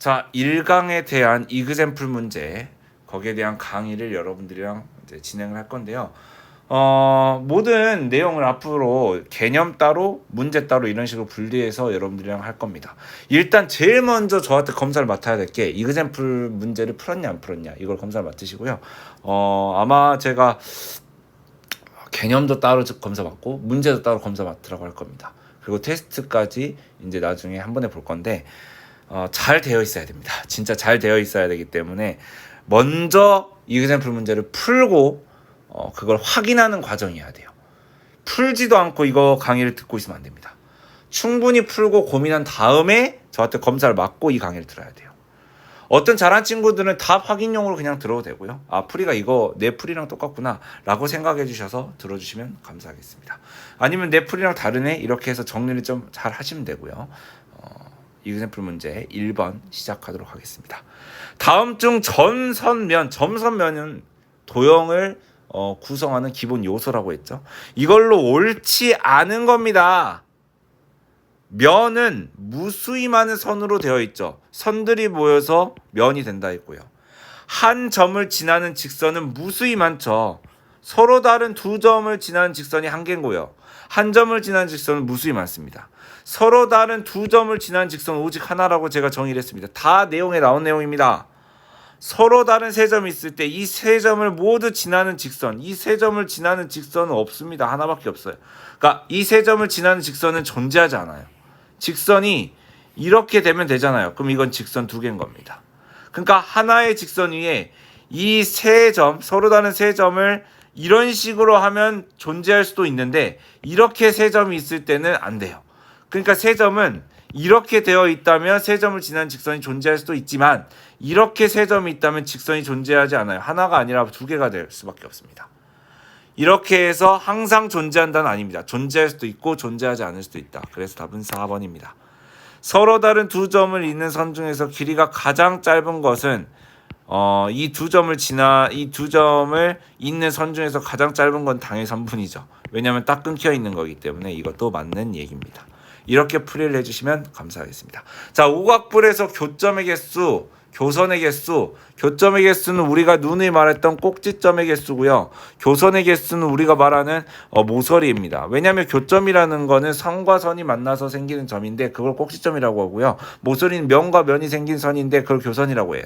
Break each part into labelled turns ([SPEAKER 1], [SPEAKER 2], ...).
[SPEAKER 1] 자, 1강에 대한 이그샘플 문제 거기에 대한 강의를 여러분들이랑 이제 진행을 할 건데요. 어, 모든 내용을 앞으로 개념 따로, 문제 따로 이런 식으로 분리해서 여러분들이랑 할 겁니다. 일단 제일 먼저 저한테 검사를 맡아야 될 게 이그샘플 문제를 풀었냐 안 풀었냐 이걸 검사를 맡으시고요. 어, 아마 제가 개념도 따로 검사 받고 문제도 따로 검사 맡으라고 할 겁니다. 그리고 테스트까지 이제 나중에 한 번에 볼 건데 어, 잘 되어 있어야 됩니다. 진짜 잘 되어 있어야 되기 때문에 먼저 이그샘플 문제를 풀고 어, 그걸 확인하는 과정이어야 돼요. 풀지도 않고 이거 강의를 듣고 있으면 안 됩니다. 충분히 풀고 고민한 다음에 저한테 검사를 받고 이 강의를 들어야 돼요. 어떤 잘한 친구들은 답 확인용으로 그냥 들어도 되고요. 아, 풀이가 이거 내 풀이랑 똑같구나 라고 생각해 주셔서 들어주시면 감사하겠습니다. 아니면 내 풀이랑 다르네 이렇게 해서 정리를 좀 잘 하시면 되고요. 어, 이그샘플 문제 1번 시작하도록 하겠습니다. 다음 중 전선면, 점선면은 도형을 어, 구성하는 기본 요소라고 했죠. 이걸로 옳지 않은 겁니다. 면은 무수히 많은 선으로 되어 있죠. 선들이 모여서 면이 된다 했고요. 한 점을 지나는 직선은 무수히 많죠. 서로 다른 두 점을 지나는 직선이 한 개고요. 한 점을 지나는 직선은 무수히 많습니다. 서로 다른 두 점을 지나는 직선은 오직 하나라고 제가 정의를 했습니다. 다 내용에 나온 내용입니다. 서로 다른 세 점이 있을 때 이 세 점을 모두 지나는 직선, 이 세 점을 지나는 직선은 없습니다. 하나밖에 없어요. 그러니까 이 세 점을 지나는 직선은 존재하지 않아요. 직선이 이렇게 되면 되잖아요. 그럼 이건 직선 두 개인 겁니다. 그러니까 하나의 직선 위에 이 세 점, 서로 다른 세 점을 이런 식으로 하면 존재할 수도 있는데 이렇게 세 점이 있을 때는 안 돼요. 그러니까 세 점은 이렇게 되어 있다면 세 점을 지난 직선이 존재할 수도 있지만 이렇게 세 점이 있다면 직선이 존재하지 않아요. 하나가 아니라 두 개가 될 수밖에 없습니다. 이렇게 해서 항상 존재한다는 아닙니다. 존재할 수도 있고 존재하지 않을 수도 있다. 그래서 답은 4번입니다. 서로 다른 두 점을 잇는 선 중에서 길이가 가장 짧은 것은 어, 이 두 점을 지나 이 두 점을 잇는 선 중에서 가장 짧은 건 당연히 선분이죠. 왜냐하면 딱 끊겨 있는 거기 때문에 이것도 맞는 얘기입니다. 이렇게 풀이를 해주시면 감사하겠습니다. 자, 오각불에서 교점의 개수, 교선의 개수, 교점의 개수는 우리가 누누이 말했던 꼭지점의 개수고요. 교선의 개수는 우리가 말하는 어, 모서리입니다. 왜냐하면 교점이라는 거는 선과 선이 만나서 생기는 점인데 그걸 꼭지점이라고 하고요. 모서리는 면과 면이 생긴 선인데 그걸 교선이라고 해요.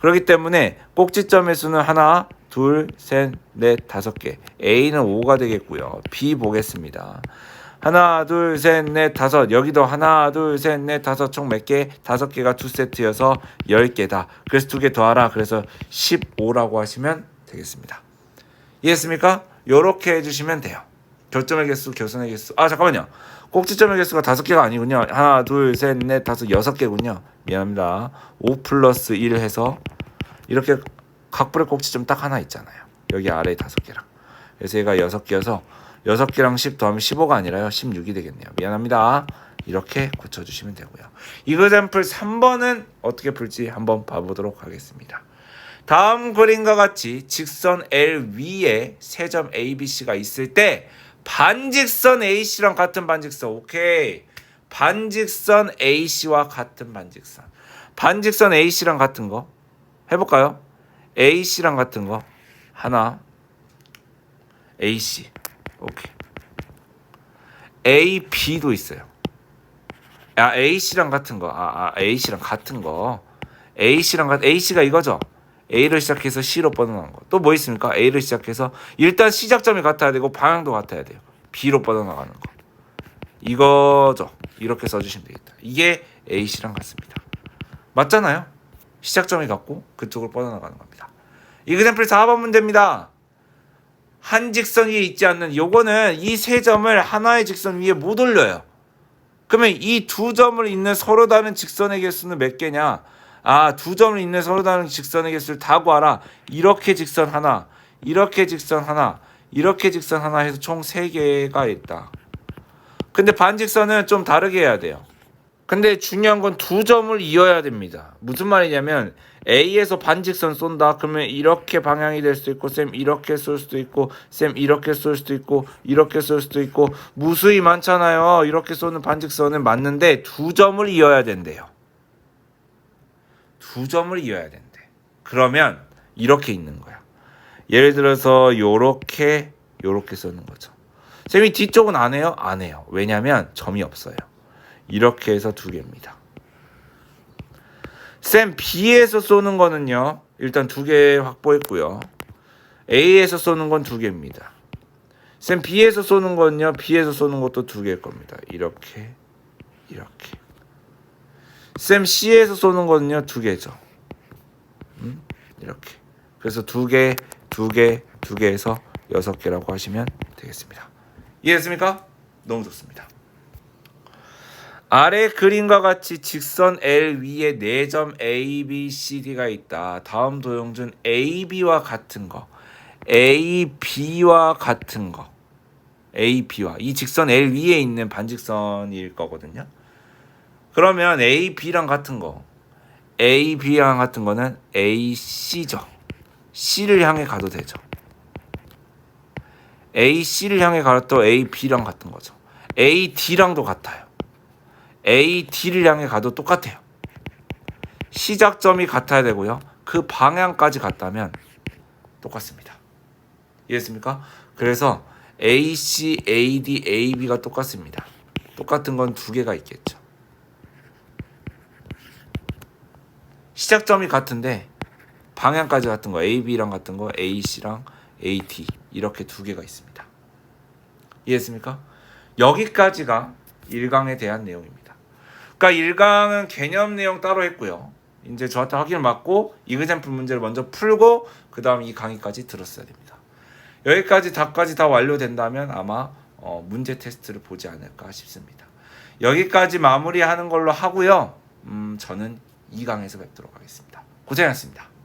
[SPEAKER 1] 그렇기 때문에 꼭지점의 수는 하나, 둘, 셋, 넷, 다섯 개. A는 5가 되겠고요. B 보겠습니다. 하나, 둘, 셋, 넷, 다섯. 여기도 하나, 둘, 셋, 넷, 다섯. 총 몇 개? 다섯 개가 두 세트여서 열 개다. 그래서 두 개 더하라. 그래서 15라고 하시면 되겠습니다. 이해했습니까? 요렇게 해주시면 돼요. 교점의 개수, 교선의 개수. 아, 잠깐만요. 꼭지점의 개수가 다섯 개가 아니군요. 하나, 둘, 셋, 넷, 다섯, 여섯 개군요. 미안합니다. 5 플러스 1 해서 이렇게 각불의 꼭지점 딱 하나 있잖아요. 여기 아래에 다섯 개랑. 그래서 얘가 여섯 개여서 여섯 개랑 10 더하면 15가 아니라요. 16이 되겠네요. 미안합니다. 이렇게 고쳐주시면 되고요. 이그샘플 3번은 어떻게 풀지 한번 봐보도록 하겠습니다. 다음 그림과 같이 직선 L 위에 세 점 ABC가 있을 때 반직선 AC랑 같은 반직선 오케이 반직선 AC와 같은 반직선 반직선 AC랑 같은 거 해볼까요? AC랑 같은 거 하나 AC 오케이 AB도 있어요 아 AC랑 같은 거 아, 아 AC랑 같은 거 AC랑 같은 AC가 이거죠 A를 시작해서 C로 뻗어나간 거. 또 뭐 있습니까? A를 시작해서 일단 시작점이 같아야 되고 방향도 같아야 돼요. B로 뻗어나가는 거. 이거죠. 이렇게 써주시면 되겠다. 이게 AC랑 같습니다. 맞잖아요. 시작점이 같고 그쪽으로 뻗어나가는 겁니다. 이그샘플 4번 문제입니다. 한 직선 위에 있지 않는 요거는 이 세 점을 하나의 직선 위에 못 올려요. 그러면 이 두 점을 잇는 서로 다른 직선의 개수는 몇 개냐? 아, 두 점을 잇는 서로 다른 직선의 개수를 다 구하라. 이렇게 직선 하나, 이렇게 직선 하나, 이렇게 직선 하나 해서 총 세 개가 있다. 근데 반직선은 좀 다르게 해야 돼요. 근데 중요한 건 두 점을 이어야 됩니다. 무슨 말이냐면 A에서 반직선 쏜다. 그러면 이렇게 방향이 될 수도 있고 쌤 이렇게 쏠 수도 있고 쌤 이렇게 쏠 수도 있고 이렇게 쏠 수도 있고 무수히 많잖아요. 이렇게 쏘는 반직선은 맞는데 두 점을 이어야 된대요. 두 점을 이어야 된대. 그러면 이렇게 있는 거야. 예를 들어서 요렇게 요렇게 쓰는 거죠. 쌤이 뒤쪽은 안 해요? 안 해요. 왜냐면 점이 없어요. 이렇게 해서 두 개입니다. 쌤 B에서 쏘는 거는요. 일단 두 개 확보했고요. A에서 쏘는 건 두 개입니다. 쌤 B에서 쏘는 건요. B에서 쏘는 것도 두 개일 겁니다. 이렇게 이렇게. 쌤 C에서 쏘는 거는요. 두 개죠. 음? 이렇게. 그래서 두 개, 두 개, 두 개에서 여섯 개라고 하시면 되겠습니다. 이해했습니까? 너무 좋습니다. 아래 그림과 같이 직선 L 위에 4점 A, B, C, D가 있다. 다음 도형준 A, B와 같은 거. A, B와 같은 거. A, B와 이 직선 L 위에 있는 반직선일 거거든요. 그러면 A, B랑 같은 거. A, B랑 같은 거는 A, C죠. C를 향해 가도 되죠. A, C를 향해 가도 A, B랑 같은 거죠. A, D랑도 같아요. A, D를 향해 가도 똑같아요. 시작점이 같아야 되고요. 그 방향까지 같다면 똑같습니다. 이해했습니까? 그래서 AC, AD, AB가 똑같습니다. 똑같은 건 두 개가 있겠죠. 시작점이 같은데 방향까지 같은 거 AB랑 같은 거 AC랑 AD 이렇게 두 개가 있습니다. 이해했습니까? 여기까지가 1강에 대한 내용입니다. 그러니까 1강은 개념 내용 따로 했고요. 이제 저한테 확인을 받고 이그젠플 문제를 먼저 풀고 그 다음 이 강의까지 들었어야 됩니다. 여기까지 답까지 다 완료된다면 아마 어, 문제 테스트를 보지 않을까 싶습니다. 여기까지 마무리하는 걸로 하고요. 음, 저는 2강에서 뵙도록 하겠습니다. 고생하셨습니다.